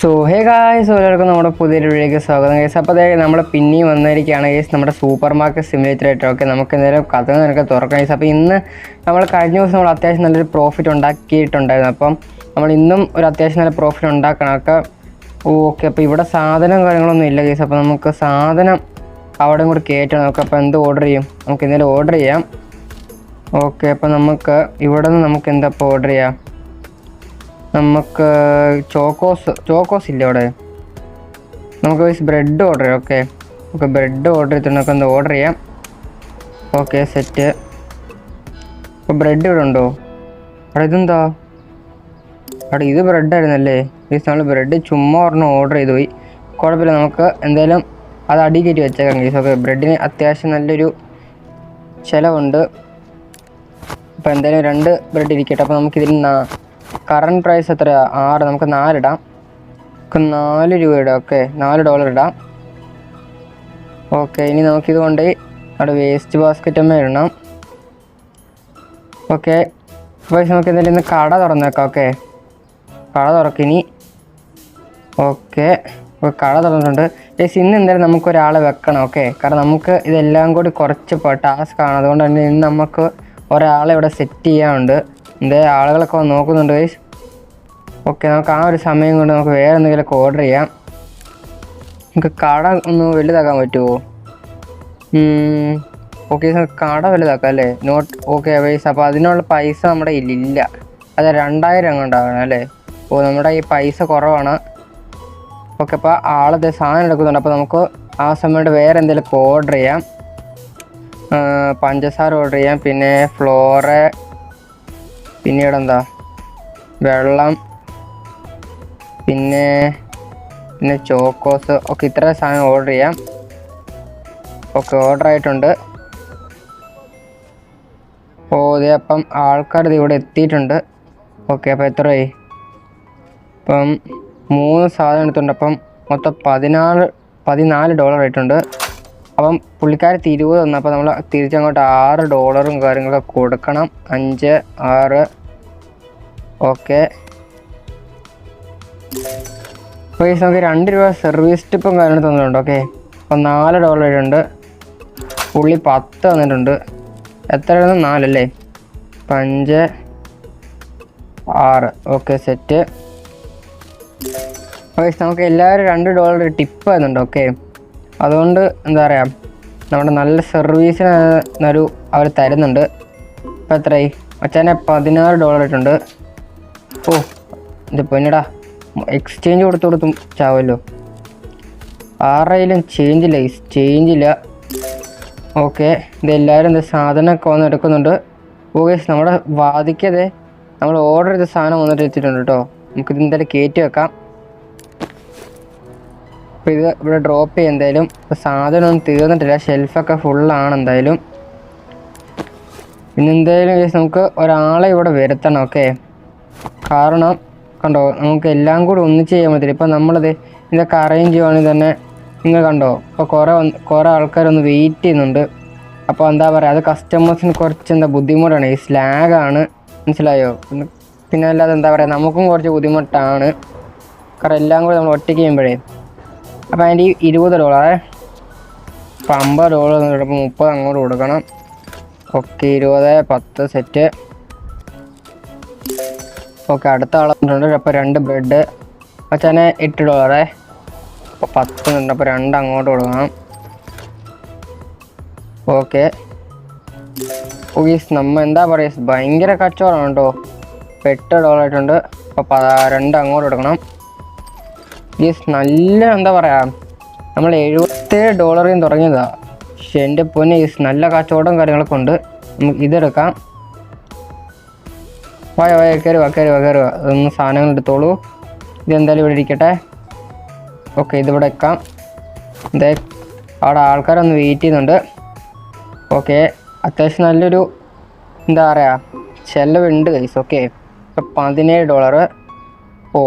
So hey guys എല്ലാവർക്കും നമ്മുടെ പുതിയൊരു വീഡിയോയ്ക്ക് സ്വാഗതം ഗൈസ് അപ്പോൾ അതായത് നമ്മൾ പിന്നെയും വന്നിരിക്കുകയാണ് ഗൈസ് നമ്മുടെ സൂപ്പർ മാർക്കറ്റ് സിമുലേറ്റർ ആയിട്ട് ഓക്കെ നമുക്ക് എന്തായാലും കഥ നിനക്ക് തുറക്കാം ഗൈസ് അപ്പോൾ ഇന്ന് നമ്മൾ കഴിഞ്ഞ ദിവസം നമ്മൾ അത്യാവശ്യം നല്ലൊരു പ്രോഫിറ്റ് ഉണ്ടാക്കിയിട്ടുണ്ടായിരുന്നു. അപ്പം നമ്മൾ ഇന്നും ഒരു അത്യാവശ്യം നല്ല പ്രോഫിറ്റ് ഉണ്ടാക്കണം. ഒക്കെ ഓക്കെ അപ്പോൾ ഇവിടെ സാധനം കാര്യങ്ങളൊന്നും ഇല്ല ഗൈസ് അപ്പോൾ നമുക്ക് സാധനം അവിടെ കൂടി കയറ്റണം നമുക്ക് അപ്പോൾ എന്ത് ഓർഡർ ചെയ്യും? നമുക്ക് എന്തായാലും ഓർഡർ ചെയ്യാം. ഓക്കെ അപ്പോൾ നമുക്ക് ഇവിടെ നിന്ന് നമുക്ക് എന്താ ഇപ്പോൾ ഓർഡർ ചെയ്യാം? നമുക്ക് ചോക്കോസ് ചോക്കോസ് ഇല്ല അവിടെ? നമുക്ക് ബ്രെഡ് ഓർഡർ ചെയ്യാം ഓക്കെ നമുക്ക് ബ്രെഡ് ഓർഡർ ചെയ്തിട്ട് നമുക്ക് എന്താ ഓർഡർ ചെയ്യാം? ഓക്കെ സെറ്റ് അപ്പോൾ ബ്രെഡ് ഇവിടെ ഉണ്ടോ? അവിടെ ഇതെന്താ? അവിടെ ഇത് ബ്രെഡ് ഈ നമ്മൾ ബ്രെഡ് ചുമ്മാ ഒരെണ്ണം ഓർഡർ ചെയ്തു പോയി. കുഴപ്പമില്ല നമുക്ക് എന്തായാലും അത് അടി കയറ്റി വെച്ചേക്കാം ഗീസ് ഓക്കെ ബ്രെഡിന് അത്യാവശ്യം നല്ലൊരു ചിലവുണ്ട്. അപ്പോൾ എന്തായാലും രണ്ട് ബ്രെഡ് ഇരിക്കട്ടെ. അപ്പോൾ നമുക്കിതിൽ കറണ്ട് പ്രൈസ് എത്രയാ? ആറ് നമുക്ക് നാലിടാം നമുക്ക് നാല് രൂപ ഇടാം ഓക്കെ നാല് ഡോളർ ഇടാം. ഓക്കെ ഇനി നമുക്കിത് കൊണ്ട് അവിടെ വേസ്റ്റ് ബാസ്ക്കറ്റ് അമ്മ ഇടണം. ഓക്കെ അപ്പോൾ നമുക്ക് എന്തായാലും ഇന്ന് കട തുറന്നേക്കാം ഓക്കെ കട തുറക്കിനി ഓക്കെ കട തുറന്നിട്ടുണ്ട്. ഏസ് ഇന്ന് എന്തായാലും നമുക്ക് ഒരാളെ വെക്കണം ഓക്കെ കാരണം നമുക്ക് ഇതെല്ലാം കൂടി കുറച്ച് ടാസ്ക് ആണ്. അതുകൊണ്ട് തന്നെ ഇന്ന് നമുക്ക് ഒരാളെ ഇവിടെ സെറ്റ് ചെയ്യാനുണ്ട്. എന്തേ ആളുകളൊക്കെ വന്ന് നോക്കുന്നുണ്ട് ഗൈസ് ഓക്കെ നമുക്ക് ആ ഒരു സമയം കൊണ്ട് നമുക്ക് വേറെ എന്തെങ്കിലുമൊക്കെ ഓർഡർ ചെയ്യാം. നമുക്ക് കട ഒന്ന് വലുതാക്കാൻ പറ്റുമോ ഓക്കെ കട വലുതാക്കാം അല്ലേ? നോട്ട് ഓക്കെ വൈസ് അപ്പോൾ അതിനുള്ള പൈസ നമ്മുടെ കയ്യിലില്ല അത് രണ്ടായിരം അങ്ങോട്ടാകണം അല്ലേ? ഓ നമ്മുടെ ഈ പൈസ കുറവാണ്. ഓക്കെ അപ്പോൾ ആളത് സാധനം എടുക്കുന്നുണ്ട്. അപ്പോൾ നമുക്ക് ആ സമയത്ത് വേറെ എന്തെങ്കിലുമൊക്കെ ഓർഡർ ചെയ്യാം. പഞ്ചസാര ഓർഡർ ചെയ്യാം. പിന്നെ ഫ്ലോറ് പിന്നീട് എന്താ വെള്ളം പിന്നെ പിന്നെ ചോക്കോസ്. ഒക്കെ ഇത്ര സാധനം ഓർഡർ ചെയ്യാം. ഓക്കെ ഓർഡർ ആയിട്ടുണ്ട്. ഓ അതെ അപ്പം ആൾക്കാർ ഇവിടെ എത്തിയിട്ടുണ്ട്. ഓക്കെ അപ്പോൾ എത്രയായി? ഇപ്പം മൂന്ന് സാധനം എടുത്തിട്ടുണ്ട്. അപ്പം മൊത്തം പതിനാല് പതിനാല് ഡോളർ ആയിട്ടുണ്ട്. അപ്പം പുള്ളിക്കാരത്തി ഇരുപത് അപ്പോൾ നമ്മൾ തിരിച്ചങ്ങോട്ട് ആറ് ഡോളറും കാര്യങ്ങളൊക്കെ കൊടുക്കണം. അഞ്ച് ആറ്. ഓക്കെ. പൈസ നമുക്ക് രണ്ട് രൂപ സർവീസ് ടിപ്പും കാര്യങ്ങളും തന്നിട്ടുണ്ട്. ഓക്കെ. അപ്പം നാല് ഡോളർ ഉണ്ട് പുള്ളി പത്ത് തന്നിട്ടുണ്ട്. എത്രയാണ് നാലല്ലേ അപ്പം അഞ്ച് ആറ്. ഓക്കെ സെറ്റ് ഓക്കെ നമുക്ക് എല്ലാവരും രണ്ട് ഡോളർ ടിപ്പ് ആയിരുന്നുണ്ട് ഓക്കെ. അതുകൊണ്ട് എന്താ പറയുക നമ്മുടെ നല്ല സർവീസിന് ഒരു അവർ തരുന്നുണ്ട്. ഇപ്പം എത്രയായി? അച്ഛനെ പതിനാറ് ഡോളർ ഇട്ടുണ്ട്. ഓ ഇത് പൊന്നടാ എക്സ്ചേഞ്ച് കൊടുത്തു കൊടുത്തും ചാവുമല്ലോ ആരുടെയിലും ചേഞ്ച് ഇല്ല ചേഞ്ച് ഇല്ല. ഓക്കെ ഇതെല്ലാവരും ഇത് സാധനമൊക്കെ വന്ന് എടുക്കുന്നുണ്ട്. ഓക്കെ നമ്മുടെ വാദിക്കതെ നമ്മൾ ഓർഡർ ചെയ്ത സാധനം വന്നിട്ട് എത്തിയിട്ടുണ്ട് കേട്ടോ. നമുക്കിത് എന്തായാലും കയറ്റി വെക്കാം. അപ്പോൾ ഇത് ഇവിടെ ഡ്രോപ്പ് ചെയ്യാം. എന്തായാലും ഇപ്പോൾ സാധനമൊന്നും തീർന്നിട്ടില്ല. ഷെൽഫൊക്കെ ഫുള്ളാണ് എന്തായാലും. പിന്നെ എന്തായാലും നമുക്ക് ഒരാളെ ഇവിടെ വരുത്തണം ഓക്കെ കാരണം കണ്ടോ നമുക്ക് എല്ലാം കൂടി ഒന്നിച്ച് ചെയ്യാൻ പറ്റില്ല. ഇപ്പം നമ്മളിത് ഇതൊക്കെ അറേഞ്ച് ചെയ്യുവാണെങ്കിൽ തന്നെ നിങ്ങൾ കണ്ടോ ഇപ്പോൾ കുറേ കുറേ ആൾക്കാരൊന്ന് വെയിറ്റ് ചെയ്യുന്നുണ്ട്. അപ്പോൾ എന്താ പറയുക അത് കസ്റ്റമേഴ്സിന് കുറച്ച് എന്താ ബുദ്ധിമുട്ടാണ്. ഈ സ്ലാഗാണ് മനസ്സിലായോ? പിന്നെ അല്ലാതെ എന്താ പറയുക നമുക്കും കുറച്ച് ബുദ്ധിമുട്ടാണ്. കാരണം എല്ലാം കൂടി നമ്മൾ ഒറ്റയ്ക്ക് ചെയ്യുമ്പോഴേ. അപ്പോൾ അതിന്റെ ഈ ഇരുപത് ഡോളറേ അപ്പോൾ അമ്പത് ഡോളർ അപ്പോൾ മുപ്പത് അങ്ങോട്ട് കൊടുക്കണം. ഓക്കെ ഇരുപത് പത്ത് സെറ്റ്. ഓക്കെ അടുത്ത ആളുണ്ട് അപ്പോൾ രണ്ട് ബ്രെഡ് അച്ഛനെ എട്ട് ഡോളറേ. അപ്പോൾ പത്ത് ഉണ്ട്. അപ്പോൾ രണ്ട് അങ്ങോട്ട് കൊടുക്കണം. ഓക്കെ. ഓക്കെ നമ്മൾ എന്താ പറയുക ഭയങ്കര കച്ചവടമാണ് കേട്ടോ. എട്ട് ഡോളർ ആയിട്ടുണ്ട് അപ്പോൾ രണ്ട് അങ്ങോട്ട് കൊടുക്കണം. യെസ് നല്ല എന്താ പറയുക നമ്മൾ എഴുപത്തേഴ് ഡോളറിൽ തുടങ്ങിയതാണ് പക്ഷെ എന്റെ പൊന്നെ നല്ല കച്ചവടം കാര്യങ്ങളൊക്കെ ഉണ്ട്. നമുക്ക് ഇതെടുക്കാം. വായ വായ കയറുക കയറുക കയറുക. അതൊന്ന് സാധനങ്ങൾ എടുത്തോളൂ. ഇതെന്തായാലും ഇവിടെ ഇരിക്കട്ടെ. ഓക്കെ ഇതിവിടെ വെക്കാം. ഇതേ അവിടെ ആൾക്കാരൊന്ന് വെയിറ്റ് ചെയ്യുന്നുണ്ട്. ഓക്കെ അത്യാവശ്യം നല്ലൊരു എന്താ പറയുക ചിലവുണ്ട് കൈസ് ഓക്കെ പതിനേഴ് ഡോളർ ഓ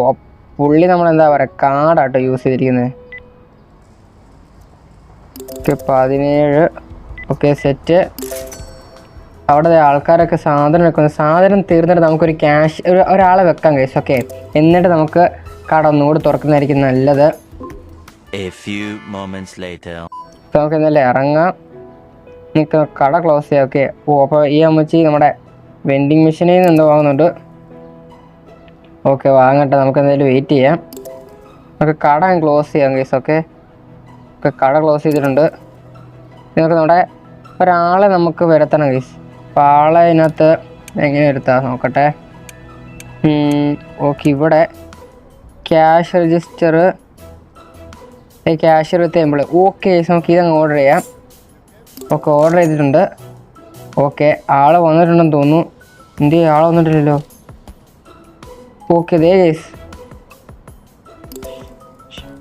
പുള്ളി നമ്മൾ എന്താ പറയുക കാർഡാട്ടോ യൂസ് ചെയ്തിരിക്കുന്നത് ഓക്കെ പതിനേഴ് ഓക്കെ സെറ്റ് അവിടെ ആൾക്കാരൊക്കെ സാധനം വെക്കുന്നു. സാധനം തീർന്നിട്ട് നമുക്കൊരു ക്യാഷ് ഒരു ഒരാളെ വെക്കാം കേസ് ഓക്കെ എന്നിട്ട് നമുക്ക് കട ഒന്നുകൂടി തുറക്കുന്നതായിരിക്കും നല്ലത്. നമുക്ക് ഇന്നലെ ഇറങ്ങാം. നിൽക്കുന്ന കട ക്ലോസ് ചെയ്യാം ഓക്കെ ഓ അപ്പോൾ ഈ അമ്മച്ചി നമ്മുടെ വെൻഡിങ് മെഷീനിൽ നിന്ന് എന്തോ വാങ്ങുന്നുണ്ട്. ഓക്കെ വാങ്ങട്ടെ. നമുക്ക് എന്തായാലും വെയിറ്റ് ചെയ്യാം. നമുക്ക് കട ക്ലോസ് ചെയ്യാം കേസ് ഓക്കെ ഓക്കെ കട ക്ലോസ് ചെയ്തിട്ടുണ്ട്. നിങ്ങൾക്ക് നമ്മുടെ ഒരാളെ നമുക്ക് വരുത്തണം കേസ് അപ്പോൾ ആളെ ഇതിനകത്ത് എങ്ങനെ വരുത്താം? നോക്കട്ടെ. ഓക്കെ ഇവിടെ ക്യാഷ് രജിസ്റ്റർ ഈ ക്യാഷ് വിത്ത് എമ്പിൾ ഓക്കെ നമുക്ക് ഇതങ്ങ് ഓർഡർ ചെയ്യാം. ഓക്കെ ഓർഡർ ചെയ്തിട്ടുണ്ട്. ഓക്കെ ആൾ വന്നിട്ടുണ്ടെന്ന് തോന്നുന്നു. എന്ത് ആൾ വന്നിട്ടില്ലല്ലോ. ഓക്കെ ദേ. ഗൈസ്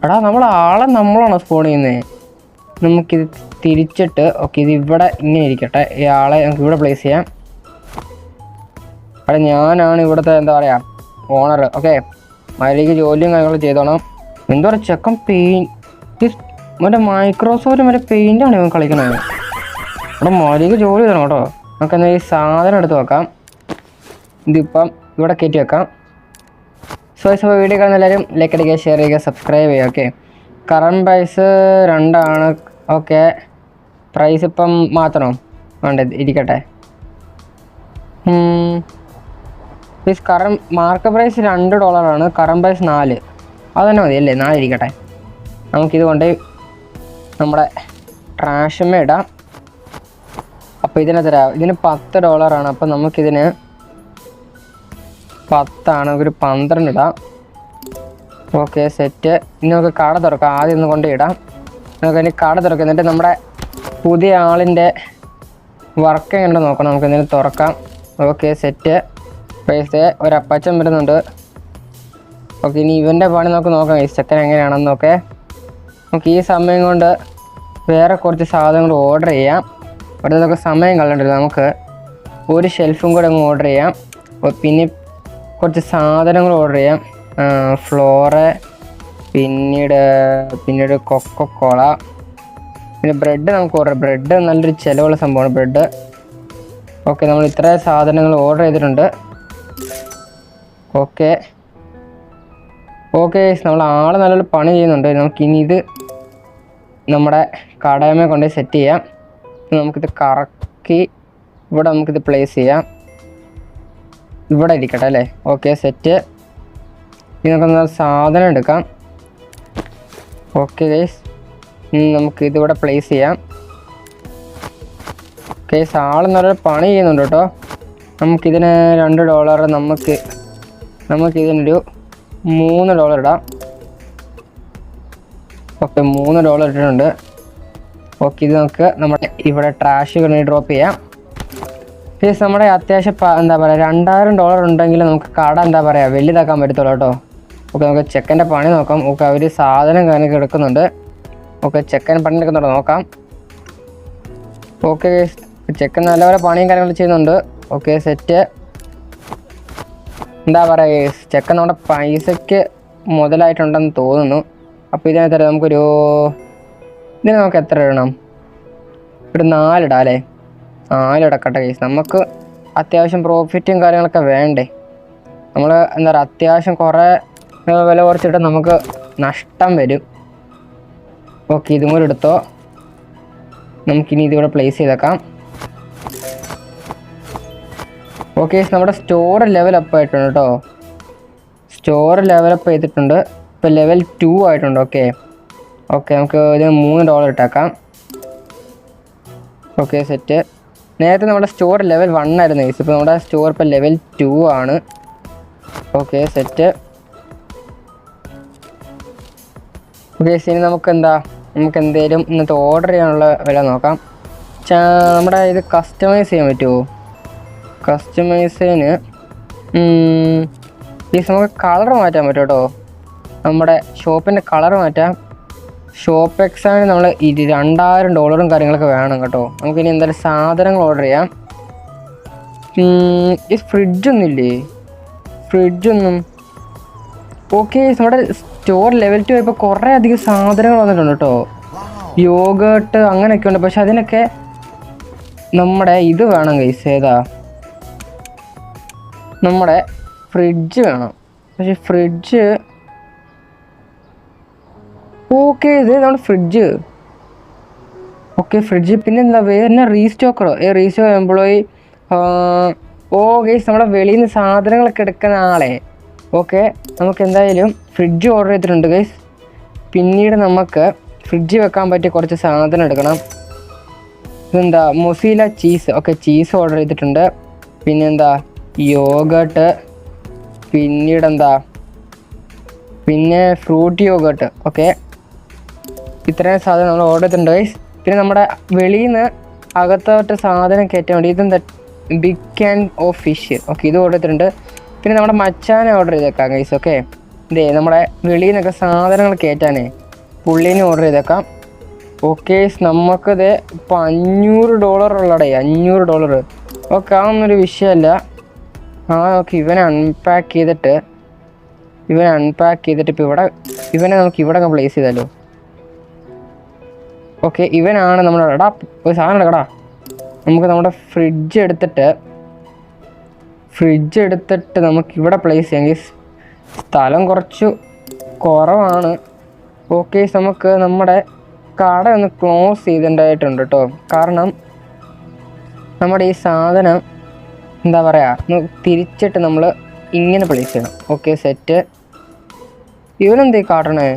എടാ നമ്മൾ ആളെ നമ്മളാണ് സ്പോൺ ചെയ്യുന്നത് നമുക്കിത് തിരിച്ചിട്ട് ഓക്കെ ഇത് ഇവിടെ ഇങ്ങനെ ഇരിക്കട്ടെ. ഈ ആളെ നമുക്ക് ഇവിടെ പ്ലേസ് ചെയ്യാം. അവിടെ ഞാനാണ് ഇവിടുത്തെ എന്താ പറയുക ഓണർ ഓക്കെ മര്യാദയ്ക്ക് ജോലിയും കാര്യങ്ങളും ചെയ്തോണം. എന്താ പറയുക ചെക്കൻ പെയിന്റ് മറ്റേ മൈക്രോസോഫ്റ്റ് മറ്റേ പെയിന്റാണ് ഇവൻ കളിക്കണത് അവിടെ മര്യാദയ്ക്ക് ജോലി ചെയ്തോണം കേട്ടോ. നമുക്ക് എന്നാൽ ഈ സാധനം എടുത്ത് വെക്കാം. ഇതിപ്പം ഇവിടെ കയറ്റി വെക്കാം. സോ ഇപ്പോൾ വീഡിയോ കാണുന്ന എല്ലാവരും ലൈക്ക് അടിക്കുക ഷെയർ ചെയ്യുക സബ്സ്ക്രൈബ് ചെയ്യുക ഓക്കെ കറണ്ട് പ്രൈസ് രണ്ടാണ്. ഓക്കെ പ്രൈസ് ഇപ്പം മാറ്റണോ വേണ്ട ഇരിക്കട്ടെ. പ്ലീസ് കറണ്ട് മാർക്കറ്റ് പ്രൈസ് രണ്ട് ഡോളറാണ് കറണ്ട് പ്രൈസ് നാല്. അത് തന്നെ മതി അല്ലേ? നാല് ഇരിക്കട്ടെ. നമുക്കിത് കൊണ്ട് നമ്മുടെ ട്രാഷമേ ഇടാം. അപ്പോൾ ഇതിനെത്ര തരാം ഇതിന് പത്ത് ഡോളറാണ് അപ്പോൾ നമുക്കിതിന് പത്താണ് ഒരു പന്ത്രണ്ട് ഇടാം ഓക്കെ സെറ്റ് ഇനി നമുക്ക് കട തുറക്കാം. ആദ്യം ഒന്ന് കൊണ്ട് ഇടാം നമുക്ക് ഇനി കട തുറക്കാം. എന്നിട്ട് നമ്മുടെ പുതിയ ആളിന്റെ വർക്ക് എങ്ങനെ നോക്കണം. നമുക്ക് എന്തെങ്കിലും തുറക്കാം. ഓക്കെ സെറ്റ് പൈസ ഒരു അപ്പച്ചൻ വരുന്നുണ്ട്. ഓക്കെ ഇനി ഇവന്റെ പണി നമുക്ക് നോക്കാം. ഈ ചെക്കൻ എങ്ങനെയാണെന്നൊക്കെ നമുക്ക് ഈ സമയം കൊണ്ട് വേറെ കുറച്ച് സാധനങ്ങൾ ഓർഡർ ചെയ്യാം. അവിടെ നമുക്ക് സമയം കളണ്ടല്ലോ നമുക്ക് ഒരു ഷെൽഫും കൂടെ അങ്ങ് ഓർഡർ ചെയ്യാം. പിന്നെ കുറച്ച് സാധനങ്ങൾ ഓർഡർ ചെയ്യാം. ഫ്ലോറ് പിന്നീട് പിന്നീട് കൊക്കക്കോള. പിന്നെ ബ്രെഡ് നമുക്ക് ഓർഡർ ബ്രെഡ് നല്ലൊരു ചിലവുള്ള സംഭവമാണ് ബ്രെഡ്. ഓക്കെ നമ്മൾ ഇത്ര സാധനങ്ങൾ ഓർഡർ ചെയ്തിട്ടുണ്ട്. ഓക്കെ. ഓക്കെ നമ്മൾ ആൾ നല്ലൊരു പണി ചെയ്യുന്നുണ്ട്. നമുക്ക് ഇനി ഇത് നമ്മുടെ കടയമേ കൊണ്ട് സെറ്റ് ചെയ്യാം. നമുക്കിത് കറക്കി ഇവിടെ നമുക്കിത് പ്ലേസ് ചെയ്യാം. ഇവിടെ ഇരിക്കട്ടെ അല്ലേ? ഓക്കെ സെറ്റ് ഇനി നമുക്കൊന്ന് സാധനം എടുക്കാം. ഓക്കെ ഗൈസ് നമുക്ക് ഇതിവിടെ പ്ലേസ് ചെയ്യാം. കേസ് ആളെന്നൊരു പണി ചെയ്യുന്നുണ്ട് കേട്ടോ. നമുക്കിതിന് രണ്ട് ഡോളർ നമുക്ക് നമുക്കിതിനൊരു മൂന്ന് ഡോളർ ഇടാം. ഓക്കെ മൂന്ന് ഡോളർ ഇട്ടിട്ടുണ്ട്. ഓക്കെ ഇത് നമുക്ക് നമ്മുടെ ഇവിടെ ട്രാഷ് ഡ്രോപ്പ് ചെയ്യാം. പ്ലീസ് നമ്മുടെ അത്യാവശ്യം എന്താ പറയുക രണ്ടായിരം ഡോളർ ഉണ്ടെങ്കിൽ നമുക്ക് കട എന്താ പറയുക വലിയതാക്കാൻ പറ്റത്തുള്ളൂ കേട്ടോ. ഓക്കെ നമുക്ക് ചെക്കന്റെ പണി നോക്കാം. ഓക്കെ അവർ സാധനം കാര്യമൊക്കെ എടുക്കുന്നുണ്ട്. ഓക്കെ ചെക്കൻ പണി എടുക്കുന്നുണ്ടോ നോക്കാം. ഓക്കെ ചെക്കൻ നല്ലപോലെ പണിയും കാര്യങ്ങളും ചെയ്യുന്നുണ്ട്. ഓക്കെ സെറ്റ് എന്താ പറയുക ചെക്കൻ നമ്മുടെ പൈസയ്ക്ക് മുതലായിട്ടുണ്ടെന്ന് തോന്നുന്നു. അപ്പോൾ ഇതിനകത്ത് നമുക്കൊരു ഇതിന് നമുക്ക് എത്ര ഇടണം? ഒരു നാലിടാം അല്ലേ? നാലിടക്കട്ടെ കേസ് നമുക്ക് അത്യാവശ്യം പ്രോഫിറ്റും കാര്യങ്ങളൊക്കെ വേണ്ടേ. നമ്മൾ എന്താ പറയുക അത്യാവശ്യം കുറേ വില കുറച്ചിട്ട് നമുക്ക് നഷ്ടം വരും. ഓക്കെ ഇതും കൂടെ എടുത്തോ. നമുക്കിനി ഇതിവിടെ പ്ലേസ് ചെയ്തേക്കാം. ഓക്കെ നമ്മുടെ സ്റ്റോർ ലെവൽ അപ്പ് ആയിട്ടുണ്ട് കേട്ടോ സ്റ്റോർ ലെവൽ അപ്പ് ചെയ്തിട്ടുണ്ട്. ഇപ്പോൾ ലെവൽ ടു ആയിട്ടുണ്ട് ഓക്കെ ഓക്കെ നമുക്ക് ഇതിന് മൂന്ന് ഡോളർ ഇട്ടേക്കാം. ഓക്കെ സെറ്റ് നേരത്തെ നമ്മുടെ സ്റ്റോർ ലെവൽ വൺ ആയിരുന്നു ഗൈസ് ഇപ്പോൾ നമ്മുടെ സ്റ്റോർ ഇപ്പോൾ ലെവൽ ടു ആണ്. ഓക്കെ സെറ്റ് ഓക്കെ ഇനി നമുക്ക് എന്താ? നമുക്ക് എന്തേലും ഇന്നത്തെ ഓർഡർ ചെയ്യാനുള്ള വില നോക്കാം. നമ്മുടെ ഇത് കസ്റ്റമൈസ് ചെയ്യാൻ പറ്റുമോ കസ്റ്റമൈസിന് ഈ നമുക്ക് കളർ മാറ്റാൻ പറ്റും കേട്ടോ. നമ്മുടെ ഷോപ്പിന്റെ കളർ മാറ്റാം. ഷോപ്പ് എക്സാമിന് നമ്മൾ ഇരു രണ്ടായിരം ഡോളറും കാര്യങ്ങളൊക്കെ വേണം കേട്ടോ. നമുക്കിനി എന്തായാലും സാധനങ്ങൾ ഓർഡർ ചെയ്യാം. ഈ ഫ്രിഡ്ജൊന്നും ഇല്ലേ? ഫ്രിഡ്ജൊന്നും ഓക്കെ നമ്മുടെ സ്റ്റോർ ലെവൽ ടു ഇപ്പോൾ കുറേ അധികം സാധനങ്ങൾ വന്നിട്ടുണ്ട് കേട്ടോ. യോഗേട്ട് അങ്ങനെയൊക്കെ ഉണ്ട്. പക്ഷെ അതിനൊക്കെ നമ്മുടെ ഇത് വേണം കൈസ് ഏതാ? നമ്മുടെ ഫ്രിഡ്ജ് വേണം. പക്ഷെ ഫ്രിഡ്ജ് ഓക്കെ ഇത് നമ്മുടെ ഫ്രിഡ്ജ് ഓക്കെ ഫ്രിഡ്ജ് പിന്നെ എന്താ വേറെ റീസ്റ്റോക്കറോ ഏ റീസ്റ്റോ എംപ്ലോയി ഓ ഗേസ് നമ്മുടെ വെളിയിൽ നിന്ന് സാധനങ്ങളൊക്കെ എടുക്കുന്ന ആളെ. ഓക്കെ നമുക്ക് എന്തായാലും ഫ്രിഡ്ജ് ഓർഡർ ചെയ്തിട്ടുണ്ട് ഗൈസ് പിന്നീട് നമുക്ക് ഫ്രിഡ്ജ് വെക്കാൻ പറ്റിയ കുറച്ച് സാധനം എടുക്കണം. ഇതെന്താ mozzarella cheese okay cheese order ചെയ്തിട്ടുണ്ട്. പിന്നെന്താ യോഗട്ട് പിന്നീട് എന്താ പിന്നെ ഫ്രൂട്ട് യോഗട്ട് ഓക്കെ ഇത്രയും സാധനം നമ്മൾ ഓർഡർ ചെയ്തിട്ടുണ്ട് ഗൈസ് പിന്നെ നമ്മുടെ വെളിയിൽ നിന്ന് അകത്തോട്ട് സാധനം കയറ്റാൻ വേണ്ടി ഇതെന്താ big can of fish okay ഇത് ഓർഡർ ചെയ്തിട്ടുണ്ട്. പിന്നെ നമ്മുടെ മച്ചാനെ ഓർഡർ ചെയ്തേക്കാം ഗൈസ് ഓക്കെ ഇതേ നമ്മുടെ വെളിയിൽ നിന്നൊക്കെ സാധനങ്ങൾ കയറ്റാനേ പുള്ളീനെ ഓർഡർ ചെയ്തേക്കാം. ഓക്കെ നമുക്കത് ഇപ്പം അഞ്ഞൂറ് ഡോളർ ഉള്ളടേ അഞ്ഞൂറ് ഡോളർ ഓക്കെ അതൊന്നൊരു വിഷയമല്ല. ആ ഓക്കെ ഇവനെ അൺപാക്ക് ചെയ്തിട്ട് ഇവനെ അൺപാക്ക് ചെയ്തിട്ട് ഇപ്പോൾ ഇവിടെ ഇവനെ നമുക്ക് ഇവിടെ പ്ലേസ് ചെയ്താലോ? ഓക്കെ ഇവനാണ് നമ്മുടെ എടാ ഒരു സാധനം എടുക്കടാ. നമുക്ക് നമ്മുടെ ഫ്രിഡ്ജ് എടുത്തിട്ട് ഫ്രിഡ്ജ് എടുത്തിട്ട് നമുക്ക് ഇവിടെ പ്ലേസ് ചെയ്യാം. Guys. സ്ഥലം കുറച്ച് കുറവാണ്. ഓക്കെ നമുക്ക് നമ്മുടെ കട ഒന്ന് ക്ലോസ് ചെയ്തിട്ടുണ്ടായിട്ടുണ്ട് കേട്ടോ കാരണം നമ്മുടെ ഈ സാധനം എന്താ പറയുക തിരിച്ചിട്ട് നമ്മൾ ഇങ്ങനെ പ്ലേസ് ചെയ്യണം. ഓക്കെ സെറ്റ് ഇവനെന്തേ കാട്ടണേ?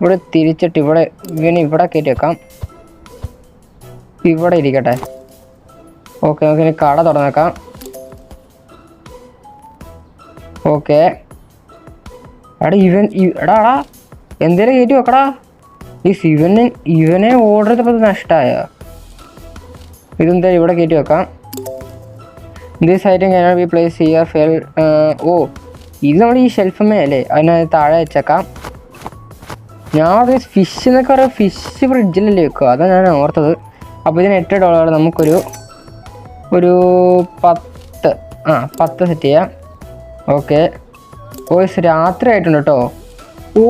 ഇവിടെ തിരിച്ചിട്ട് ഇവിടെ ഇവന് ഇവിടെ കയറ്റി വെക്കാം. ഇവിടെ ഇരിക്കട്ടെ. ഓക്കെ നമുക്ക് ഇനി കട തുറന്നേക്കാം ഓക്കെ എടാ ഇവൻ എടാ എടാ എന്തേലും കയറ്റി വെക്കടാ? ഈ ഇവനെ ഇവനെ ഓർഡർ ചെയ്തപ്പോൾ നഷ്ടമായ ഇതെന്തായാലും ഇവിടെ കയറ്റി വെക്കാം? This item can be place here fell ഓ ഇത് നമ്മൾ ഈ ഷെൽഫമ്മേ അല്ലേ? അതിനകത്ത് താഴെ വെച്ചേക്കാം. ഞാൻ അത് ഫിഷ് എന്നൊക്കെ പറയാം ഫിഷ് ഫ്രിഡ്ജിലല്ലേ വെക്കുക. അതാണ് ഞാൻ ഓർത്തത്. അപ്പോൾ ഇതിന് എട്ട് ഡോളർ നമുക്കൊരു ഒരു പത്ത്. ആ പത്ത് സെറ്റ് ചെയ്യാം. ഓക്കെ ഓ എസ് രാത്രി ആയിട്ടുണ്ട് കേട്ടോ ഓ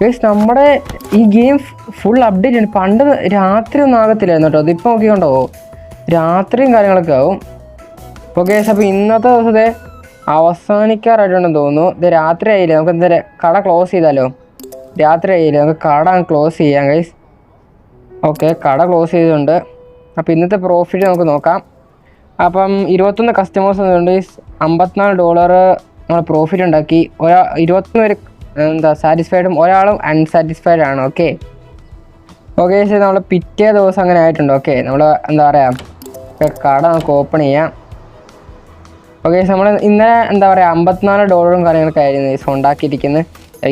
ഗൈസ് നമ്മുടെ ഈ ഗെയിം ഫുൾ അപ്ഡേറ്റ് ആണ് പണ്ട് രാത്രി ഒന്നും ആകത്തില്ലായിരുന്നു കേട്ടോ അതിപ്പോൾ നോക്കിക്കൊണ്ടോ? രാത്രിയും കാര്യങ്ങളൊക്കെ ആവും. ഓക്കെ ഗൈസ് അപ്പോൾ ഇന്നത്തെ ദിവസത്തെ അവസാനിക്കാറായിട്ടുണ്ടെന്ന് തോന്നുന്നു. ഇത് രാത്രി ആയില്ലേ? നമുക്ക് എന്തായാലും കട ക്ലോസ് ചെയ്താലോ? രാത്രി ആയില്ലേ? നമുക്ക് കട ക്ലോസ് ചെയ്യാം ഗൈസ് ഓക്കെ കട ക്ലോസ് ചെയ്തിട്ടുണ്ട് അപ്പോൾ ഇന്നത്തെ പ്രോഫിറ്റ് നമുക്ക് നോക്കാം. അപ്പം ഇരുപത്തൊന്ന് കസ്റ്റമേഴ്സ് ഉണ്ട് അമ്പത്തിനാല് ഡോളർ നമ്മൾ പ്രോഫിറ്റ് ഉണ്ടാക്കി. ഒരാ ഇരുപത്തൊന്ന് പേര് എന്താ സാറ്റിസ്ഫൈഡും ഒരാളും അൺസാറ്റിസ്ഫൈഡ് ആണ് ഓക്കെ ഓക്കെ ശരി നമ്മൾ പിറ്റേ ദിവസം അങ്ങനെ ആയിട്ടുണ്ട് ഓക്കെ നമ്മൾ എന്താ പറയുക കട നമുക്ക് ഓപ്പൺ ചെയ്യാം. ഓക്കെ നമ്മൾ ഇന്നലെ എന്താ പറയുക അമ്പത്തിനാല് ഡോളറും കാര്യങ്ങളൊക്കെ ആയിരുന്നു ഉണ്ടാക്കിയിരിക്കുന്നത്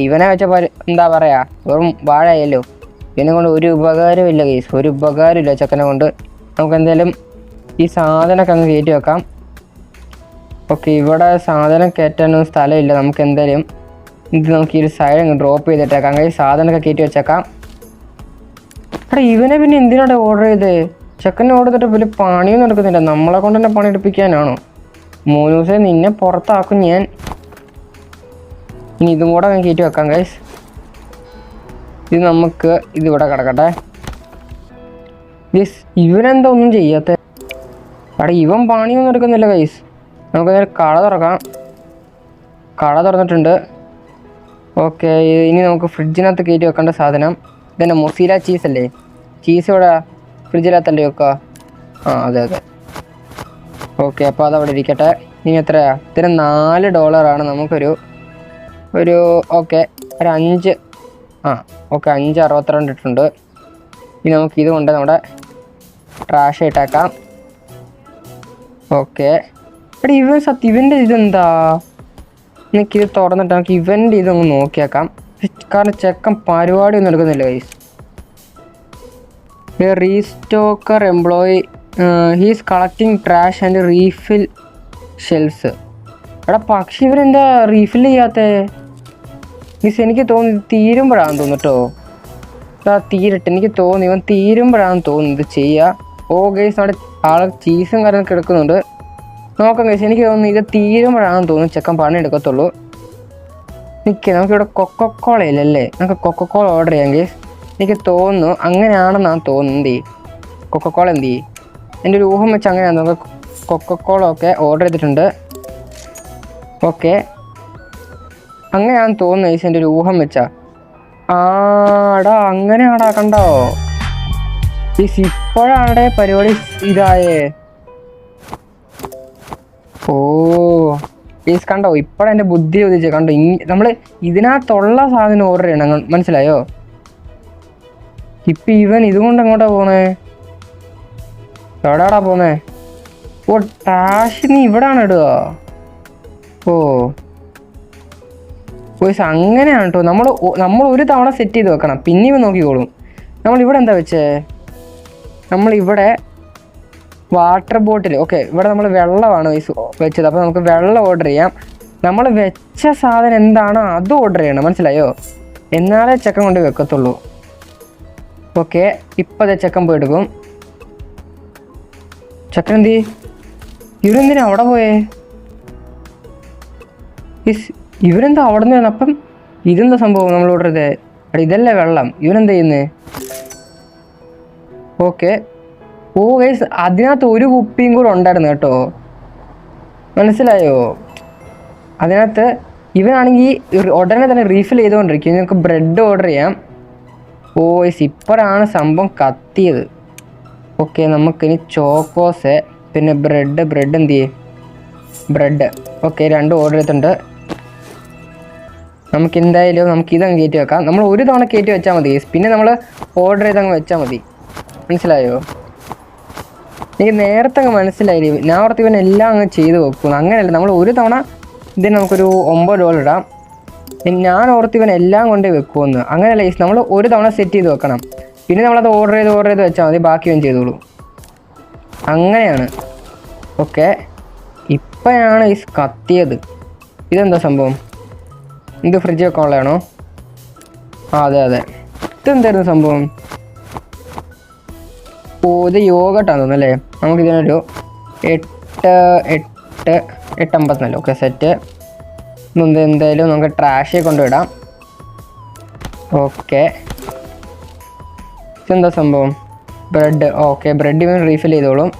ഇവനെ വെച്ച എന്താ പറയാ വെറും വാഴയല്ലോ. ഇവനെ കൊണ്ട് ഒരു ഉപകാരമില്ല കേസ് ഒരു ഉപകാരമില്ല ചക്കനെ കൊണ്ട്. നമുക്ക് എന്തായാലും ഈ സാധനമൊക്കെ അങ്ങ് കയറ്റി വെക്കാം. ഓക്കെ ഇവിടെ സാധനം കയറ്റാനൊന്നും സ്ഥലമില്ല. നമുക്ക് എന്തായാലും ഇത് നമുക്ക് ഈ ഒരു സൈഡ് അങ്ങ് ഡ്രോപ്പ് ചെയ്തിട്ടേക്കാം. അങ്ങനെ സാധനമൊക്കെ കയറ്റി വെച്ചേക്കാം. എടാ ഇവനെ പിന്നെ എന്തിനാണ് ഓർഡർ ചെയ്തേ? ചെക്കനെ ഓർഡർ ചെയ്തിട്ട് വലിയ പണിയൊന്നും നടക്കുന്നില്ല നമ്മളെ കൊണ്ട് തന്നെ പണി എടുപ്പിക്കാനാണോ മൂന്ന് ദിവസം നിന്നെ പുറത്താക്കും ഞാൻ. ഇനി ഇതും കൂടെ ഞാൻ കയറ്റി വെക്കാം ഗൈസ് ഇത് നമുക്ക് ഇതിവിടെ കിടക്കട്ടെ. ഗൈസ് ഇവനെന്താ ഒന്നും ചെയ്യാത്ത? അവിടെ ഇവൻ പണിയൊന്നും എടുക്കുന്നില്ല ഗൈസ് നമുക്ക് നേരെ കട തുറക്കാം. കട തുറന്നിട്ടുണ്ട്. ഓക്കെ ഇനി നമുക്ക് ഫ്രിഡ്ജിനകത്ത് കയറ്റി വെക്കേണ്ട സാധനം. ഇതന്നെ മൊസീല ചീസ് അല്ലേ? ചീസ് ഇവിടെ ഫ്രിഡ്ജിനകത്തല്ലേ വെക്കുക ആ അതെ അതെ. ഓക്കെ അപ്പോൾ അതവിടെ ഇരിക്കട്ടെ. ഇനി എത്രയാണ് ഇതിന് നാല് ഡോളറാണ് നമുക്കൊരു ഒരു ഓക്കെ ഒരു അഞ്ച്. ആ ഓക്കെ അഞ്ച് അറുപത്തിരണ്ട് ഇട്ടുണ്ട് ഇനി നമുക്ക് ഇതുകൊണ്ട് നമ്മുടെ ട്രാഷ് ഇട്ടേക്കാം. ഓക്കെ എടാ ഇവൻ സത്യം ഇവന്റെ ഇതെന്താ? എനിക്കിത് തുറന്നിട്ട് നമുക്ക് ഇവന്റെ ഇതൊന്ന് നോക്കിയേക്കാം. കാരണം ചെക്കൻ പരിപാടി ഒന്നും എടുക്കുന്നില്ല guys restocker employee he's collecting trash and refill shelves എടാ പക്ഷെ ഇവരെന്താ റീഫിൽ ചെയ്യാത്ത? മിസ് എനിക്ക് തോന്നി തീരുമ്പോഴാണെന്ന് തോന്നുട്ടോ ആ തീരട്ടെ. എനിക്ക് തോന്നി ഇവൻ തീരുമ്പോഴാണെന്ന് തോന്നുന്നു ഇത് ചെയ്യുക ഓ ഗൈസ് അവിടെ ആളെ ചീസും കാര്യങ്ങൾ കിടക്കുന്നുണ്ട് നോക്കാം ഗൈസ് എനിക്ക് തോന്നുന്നു ഇത് തീരുമ്പോഴാണെന്ന് തോന്നുന്നു ചെക്കൻ പണി എടുക്കത്തുള്ളൂ. നിൽക്കുക നമുക്കിവിടെ കൊക്കക്കോള ഇല്ലല്ലേ നമുക്ക് കൊക്കക്കോള ഓർഡർ ചെയ്യാം ഗൈസ് എനിക്ക് തോന്നുന്നു അങ്ങനെയാണെന്നാണ് തോന്നുന്നത് കൊക്കക്കോള എന്ത് എന്റെ ഒരു ഊഹം വെച്ച് അങ്ങനെയാണ് നമുക്ക് കൊക്കക്കോള ഒക്കെ ഓർഡർ ചെയ്തിട്ടുണ്ട്. ഓക്കെ. അങ്ങനെയാണെന്ന് തോന്നുന്നു ഗൈസ് എന്റെ ഒരു ഊഹം വെച്ചാ. ആടാ അങ്ങനെയാടാ കണ്ടോ? ഈ ഇപ്പോഴാണ് പരിപാടി ഇതായേ. ഓ ഈസ് കണ്ടോ ഇപ്പോഴെന്റെ ബുദ്ധി ഉദിച്ചേ. കണ്ടോ നമ്മൾ ഇതിനകത്തുള്ള സാധനം ഓർഡർ ചെയ്യണം. മനസ്സിലായോ? ഇപ്പം ഇവൻ ഇതുകൊണ്ട് എങ്ങോട്ടാ പോണേ? എവിടെയാടാ പോന്നേ ഓ ടാഷ് നീ ഇവിടാണ് ഇടുക. ഓ. പോയിസ് അങ്ങനെയാണ് കേട്ടോ നമ്മൾ നമ്മൾ ഒരു തവണ സെറ്റ് ചെയ്ത് വെക്കണം. പിന്നെ ഇവ നോക്കിക്കോളും. നമ്മൾ ഇവിടെ എന്താ വെച്ചേ? നമ്മൾ ഇവിടെ വാട്ടർ ബോട്ടിൽ ഓക്കെ ഇവിടെ നമ്മൾ വെള്ളമാണ് വെച്ചത്. അപ്പോൾ നമുക്ക് വെള്ളം ഓർഡർ ചെയ്യാം. നമ്മൾ വെച്ച സാധനം എന്താണോ അത് ഓർഡർ ചെയ്യണം. മനസ്സിലായോ? എന്നാലേ ചെക്കൻ കൊണ്ട് വെക്കത്തുള്ളൂ. ഓക്കെ ഇപ്പതേ ചെക്കൻ പോയി എടുക്കും. ചെക്കൻ എന്തി ഇവരെന്തിനാ അവിടെ പോയേ? ഇസ് ഇവരെന്താ അവിടെ നിന്ന്? അപ്പം ഇതെന്താ സംഭവം നമ്മൾ ഓർഡർ ഇതല്ലേ വെള്ളം. ഇവനെന്താ ചെയ്യുന്നത് ഓക്കെ ഓ ഗൈസ് അതിനകത്ത് ഒരു കുപ്പിയും കൂടെ ഉണ്ടായിരുന്നു കേട്ടോ. മനസ്സിലായോ? അതിനകത്ത് ഇവനാണെങ്കിൽ ഉടനെ തന്നെ റീഫിൽ ചെയ്തുകൊണ്ടിരിക്കും. നിങ്ങൾക്ക് ബ്രെഡ് ഓർഡർ ചെയ്യാം. ഓ ഗൈസ് ഇപ്പോഴാണ് സംഭവം കത്തിയത്. ഓക്കെ നമുക്കിനി ചോക്കോസ് പിന്നെ ബ്രെഡ് ബ്രെഡ് എന്ത് ചെയ്യും? ബ്രെഡ് ഓക്കെ രണ്ട് ഓർഡർ ചെയ്തിട്ടുണ്ട്. നമുക്ക് എന്തായാലും നമുക്ക് ഇതങ്ങ് കയറ്റി വെക്കാം. നമ്മൾ ഒരു തവണ കയറ്റി വെച്ചാൽ മതി. പിന്നെ നമ്മൾ ഓർഡർ ചെയ്തങ്ങ് വെച്ചാൽ മതി. മനസ്സിലായോ? എനിക്ക് നേരത്തെ അങ്ങ് മനസ്സിലായി ഞാൻ ഓർത്ത് ഇവൻ എല്ലാം അങ്ങ് ചെയ്ത് വെക്കും അങ്ങനെയല്ല. നമ്മൾ ഒരു തവണ ഇതിന് നമുക്കൊരു ഒമ്പത് ഡോളർ ഇടാം. ഞാൻ ഓർത്ത് ഇവൻ എല്ലാം കൊണ്ട് വെക്കുമെന്ന് അങ്ങനെയല്ല ഈസ് നമ്മൾ ഒരു തവണ സെറ്റ് ചെയ്ത് വെക്കണം. പിന്നെ നമ്മളത് ഓർഡർ ചെയ്ത് ഓർഡർ ചെയ്ത് വെച്ചാൽ മതി. ബാക്കി ഇവൻ ചെയ്തോളൂ. അങ്ങനെയാണ്. ഓക്കെ ഇപ്പോഴാണ് ഈ കത്തിയത്. ഇതെന്താ സംഭവം? ഇത് ഫ്രിഡ്ജ് വെക്കാനുള്ളതാണോ ആ അതെ അതെ. ഇതെന്തായിരുന്നു സംഭവം? ഓ ഇത് യോഗട്ടാന്ന് തോന്നുന്നു അല്ലേ? നമുക്ക് ഇതിനൊരു എട്ട് എട്ട് എട്ട് ഓക്കെ സെറ്റ്. ഇന്ന് എന്തായാലും നമുക്ക് ട്രാഷ് കൊണ്ടുവിടാം. ഓക്കെ. ഇതെന്താ സംഭവം? ബ്രെഡ്. ഓക്കെ ബ്രെഡ് ഇവൻ റീഫിൽ ചെയ്തോളും.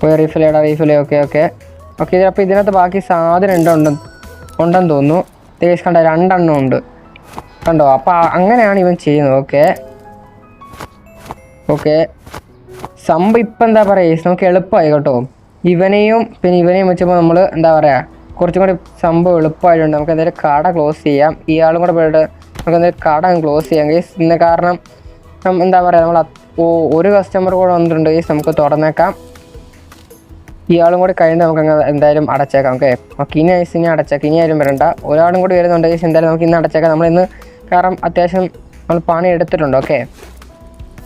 പോയി റീഫിൽ ചെയ്യടാ റീഫിൽ ഓക്കെ ഓക്കെ. ഓക്കെ അപ്പോൾ ഇതിനകത്ത് ബാക്കി സാധനം ഉണ്ടോ? ഉണ്ടെന്ന് തോന്നുന്നു. തേസ് കണ്ട രണ്ടെണ്ണം ഉണ്ട്. കണ്ടോ? അപ്പോൾ അങ്ങനെയാണ് ഇവൻ ചെയ്യുന്നത്. ഓക്കെ. ഓക്കെ. സംഭവം ഇപ്പം എന്താ പറയുക നമുക്ക് എളുപ്പമായി കേട്ടോ. ഇവനെയും പിന്നെ ഇവനെയും വെച്ചപ്പോൾ നമ്മൾ എന്താ പറയുക കുറച്ചും കൂടി സംഭവം എളുപ്പമായിട്ടുണ്ട് നമുക്ക് എന്തായാലും കട ക്ലോസ് ചെയ്യാം. ഇയാളും കൂടെ പോയിട്ട് നമുക്ക് എന്തായാലും കട ക്ലോസ് ചെയ്യാം. കേസ് ഇന്ന് കാരണം എന്താ പറയുക നമ്മൾ ഒരു കസ്റ്റമർ കൂടെ വന്നിട്ടുണ്ട്. കേസ് നമുക്ക് തുറന്നേക്കാം. ഇയാളും കൂടി കഴിഞ്ഞ് നമുക്ക് എന്തായാലും അടച്ചേക്കാം. ഓക്കെ ഓക്കെ ഇനി ഐസ് ഇനി അടച്ചേക്കാം. ഇനി ആരും വരണ്ട. ഒരാളും കൂടി വരുന്നുണ്ട് കേസ് എന്തായാലും നമുക്ക് ഇന്ന് അടച്ചേക്കാം. നമ്മൾ ഇന്ന് കാരണം അത്യാവശ്യം നമ്മൾ പണി എടുത്തിട്ടുണ്ട്. ഓക്കെ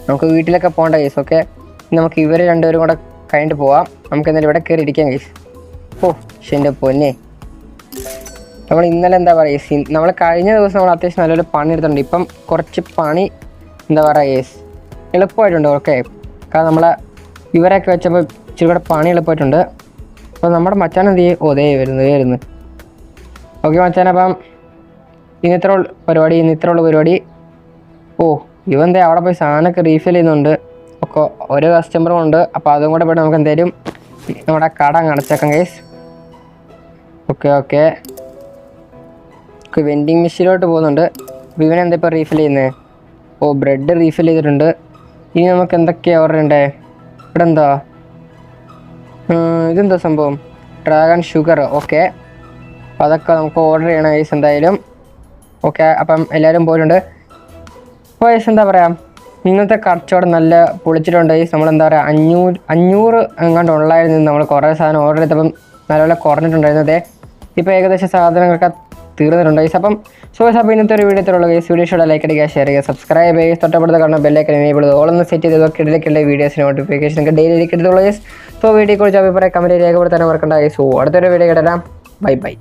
നമുക്ക് വീട്ടിലൊക്കെ പോകേണ്ട കേസ് ഓക്കെ നമുക്ക് ഇവർ രണ്ടുപേരും കൂടെ കഴിഞ്ഞിട്ട് പോവാം. നമുക്ക് എന്തായാലും ഇവിടെ കയറി ഇരിക്കാം കേസ് ഓ ശരി പൊന്നെ. നമ്മൾ ഇന്നലെ എന്താ പറയുക നമ്മൾ കഴിഞ്ഞ ദിവസം നമ്മൾ അത്യാവശ്യം നല്ലൊരു പണി എടുത്തിട്ടുണ്ട്. ഇപ്പം കുറച്ച് പണി എന്താ പറയുക കേസ് എളുപ്പമായിട്ടുണ്ട്. ഓക്കെ കാരണം നമ്മളെ ഇവരൊക്കെ വെച്ചപ്പോൾ ഇച്ചിരി കൂടെ പണി എളുപ്പമായിട്ടുണ്ട്. അപ്പോൾ നമ്മുടെ മച്ചാൻ എന്ത് ചെയ്യും? ഓ ദേ വരുന്നു വരുന്നു. ഓക്കെ മച്ചാൻ അപ്പം ഉള്ള പരിപാടി ഇത്ര ഉള്ള പരിപാടി. ഓ ഇവൻ ദേ അവിടെ പോയി സാധനമൊക്കെ റീഫിൽ ചെയ്യുന്നുണ്ട്. ഒക്കെ ഓരോ കസ്റ്റമറും ഉണ്ട്. അപ്പോൾ അതും കൂടെ പോയിട്ട് നമുക്ക് എന്തായാലും നമ്മുടെ കട അടച്ചേക്കാം case okay okay. Okay vending മെഷീനിലോട്ട് പോകുന്നുണ്ട്. അപ്പോൾ ഇവൻ എന്താ ഇപ്പോൾ റീഫിൽ ചെയ്യുന്നത് ഓ ബ്രെഡ് റീഫിൽ ചെയ്തിട്ടുണ്ട്. ഇനി നമുക്ക് എന്തൊക്കെയാണ് ഓർഡർ ഉണ്ടേ ഇവിടെ എന്താ? ഇതെന്താ സംഭവം? ഡ്രാഗൺ ഷുഗർ ഓക്കെ അപ്പോൾ അതൊക്കെ നമുക്ക് ഓർഡർ ചെയ്യണം ഗൈസ് എന്തായാലും. ഓക്കെ അപ്പം എല്ലാവരും പോയിട്ടുണ്ട്. അപ്പോൾ എന്താ പറയുക ഇന്നത്തെ കച്ചവടം നല്ല പൊളിച്ചിട്ടുണ്ട് ഈ നമ്മൾ എന്താ പറയുക അഞ്ഞൂറ് അഞ്ഞൂറ് എങ്ങാണ്ട് ഉള്ളായിരുന്നു നമ്മൾ കുറേ സാധനം ഓർഡർ ചെയ്തപ്പം നല്ലപോലെ കുറഞ്ഞിട്ടുണ്ടായിരുന്നു അതെ ഇപ്പോൾ ഏകദേശം സാധനങ്ങളൊക്കെ തീർന്നിട്ടുണ്ട് ഗൈസ് അപ്പം സോ ഗൈസ് അപ്പോൾ ഇന്നത്തെ ഒരു വീഡിയോ തരുള്ള ഗൈസ് വീഡിയോ ഇഷ്ടമുള്ള ലൈക്ക് അടിക്കുക ഷെയർ ചെയ്യുക സബ്സ്ക്രൈബ് ചെയ്യുക തൊട്ടപ്പെടുത്ത കാണുന്ന ബെല്ലൈക്കൻ എനേബിൾ ഓളൊന്ന് സെറ്റ് ചെയ്ത് കിടലേക്കുള്ള വീഡിയോസ് നോട്ടിഫിക്കേഷൻ ഒക്കെ ഡെയിലി കിട്ടുള്ളൂ ഗൈസ് സോ വീഡിയോ കുറിച്ച് അഭിപ്രായം കമന്റ് രേഖപ്പെടുത്താൻ ഗൈസ് സോ അടുത്തൊരു വീഡിയോ കേട്ടാം ബൈ ബൈ